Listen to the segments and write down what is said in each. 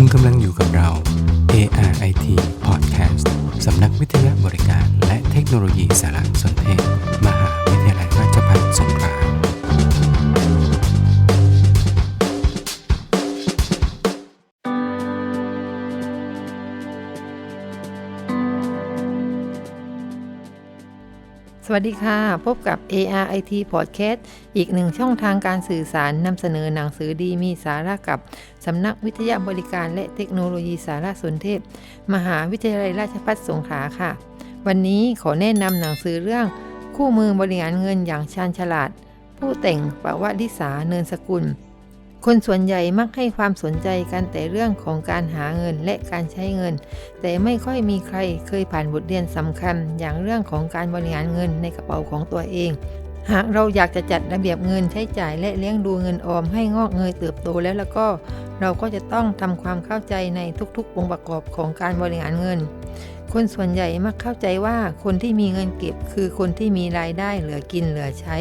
คุณกำลังอยู่กับเรา ARIT Podcast สำนักวิทยาบริการและเทคโนโลยีสารสนเทศ สวัสดีค่ะ พบกับ ARIT Podcast อีกหนึ่งช่องทางการสื่อสารนำเสนอหนังสือดีมีสาระกับสำนักวิทยาบริการและเทคโนโลยีสารสนเทศ มหาวิทยาลัยราชภัฏสงขลาค่ะ วันนี้ขอแนะนำหนังสือเรื่องคู่มือบริหารเงินอย่างชาญฉลาด ผู้แต่งปวลิสาเนินสกุล คนส่วนใหญ่มักให้ความสนใจกันแต่เรื่องของการหาเงินและการใช้เงิน แต่ไม่ค่อยมีใครเคยผ่านบทเรียนสำคัญ อย่างเรื่องของการบริหารเงินในกระเป๋าของตัวเอง หากเราอยากจะจัดระเบียบเงินใช้จ่ายและเลี้ยงดูเงินออมให้งอกเงยเติบโตแล้วแล้วก็ เราก็จะต้องทำความเข้าใจในทุกๆองค์ประกอบของการบริหารเงิน คนส่วนใหญ่มักเข้าใจว่าคนที่มีเงินเก็บ คือคนที่มีรายได้เหลือกินเหลือใช้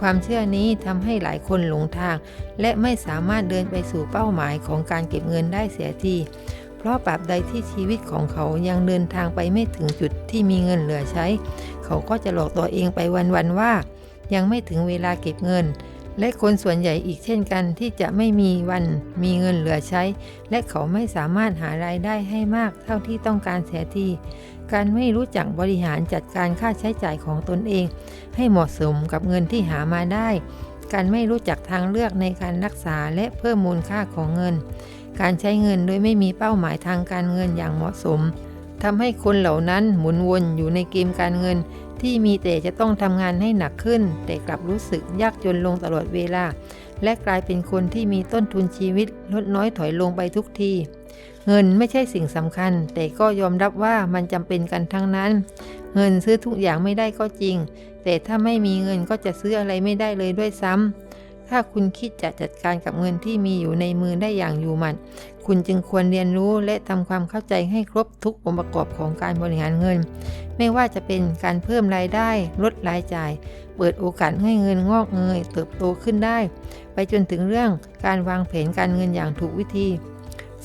ความเชื่อนี้ทำให้หลายคนหลงทาง และไม่สามารถเดินไปสู่เป้าหมายของการเก็บเงินได้เสียทีเพราะปรับใดที่ชีวิตของเขายังเดินทางไปไม่ถึงจุดที่มีเงินเหลือใช้ เขาก็จะหลอกตัวเองไปวันๆว่า ยังไม่ถึงเวลาเก็บเงิน และคนส่วนใหญ่อีกเช่นกันที่จะไม่มีวันมีเงินเหลือใช้ และเขาไม่สามารถหารายได้ให้มากเท่าที่ต้องการเสียที การไม่รู้จักบริหารจัดการค่าใช้จ่ายของตนเอง ให้เหมาะสมกับเงินที่หามาได้ การไม่รู้จักทางเลือกในการรักษาและเพิ่มมูลค่าของเงิน การใช้เงินโดยไม่มีเป้าหมายทางการเงินอย่างเหมาะสมทำให้คนเหล่านั้นหมุนวนอยู่ในเกมการเงิน ที่มีแต่จะต้องทำงานให้หนักขึ้น แต่กลับรู้สึกยากจนลงตลอดเวลา และกลายเป็นคนที่มีต้นทุนชีวิตลดน้อยถอยลงไปทุกที เงินไม่ใช่สิ่งสำคัญ แต่ก็ยอมรับว่ามันจำเป็นกันทั้งนั้น เงินซื้อทุกอย่างไม่ได้ก็จริง แต่ถ้าไม่มีเงินก็จะซื้ออะไรไม่ได้เลยด้วยซ้ำ ถ้าคุณคิดจะจัดการกับเงินที่มีอยู่ในมือได้อย่างอยู่หมัด คุณจึงควรเรียนรู้และทำความเข้าใจให้ครบทุกองค์ประกอบของการบริหารเงิน ไม่ว่าจะเป็นการเพิ่มรายได้ ลดรายจ่าย เปิดโอกาสให้เงินงอกเงยเติบโตขึ้นได้ ไปจนถึงเรื่องการวางแผนการเงินอย่างถูกวิธี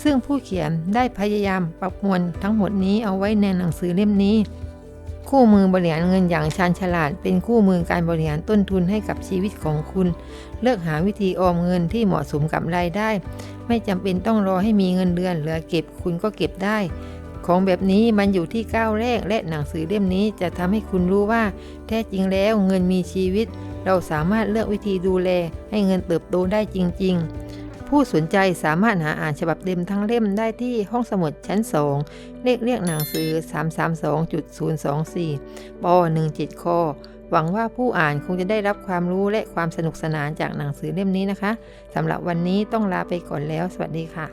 ซึ่งผู้เขียนได้พยายามปรับมวลทั้งหมดนี้เอาไว้ในหนังสือเล่มนี้ คู่มือบริหารเงินอย่างชาญฉลาด เป็นคู่มือการบริหารต้นทุนให้กับชีวิตของคุณ เลือกหาวิธีออมเงินที่เหมาะสมกับรายได้ ไม่จำเป็นต้องรอให้มีเงินเดือนเหลือเก็บคุณก็เก็บได้ ของแบบนี้มันอยู่ที่ก้าวแรกและหนังสือเล่มนี้จะทำให้คุณรู้ว่า แท้จริงแล้วเงินมีชีวิต เราสามารถเลือกวิธีดูแล ให้เงินเติบโตได้จริง ๆ ผู้สนใจสามารถหาอ่านฉบับเต็มทั้งเล่มได้ที่ห้องสมุดชั้น2เลขเรียกหนังสือ 332.024ป17คหวังว่าผู้อ่านคงจะได้รับความรู้และความสนุกสนานจากหนังสือเล่มนี้นะคะสำหรับวันนี้ต้องลาไปก่อนแล้ว สวัสดีค่ะ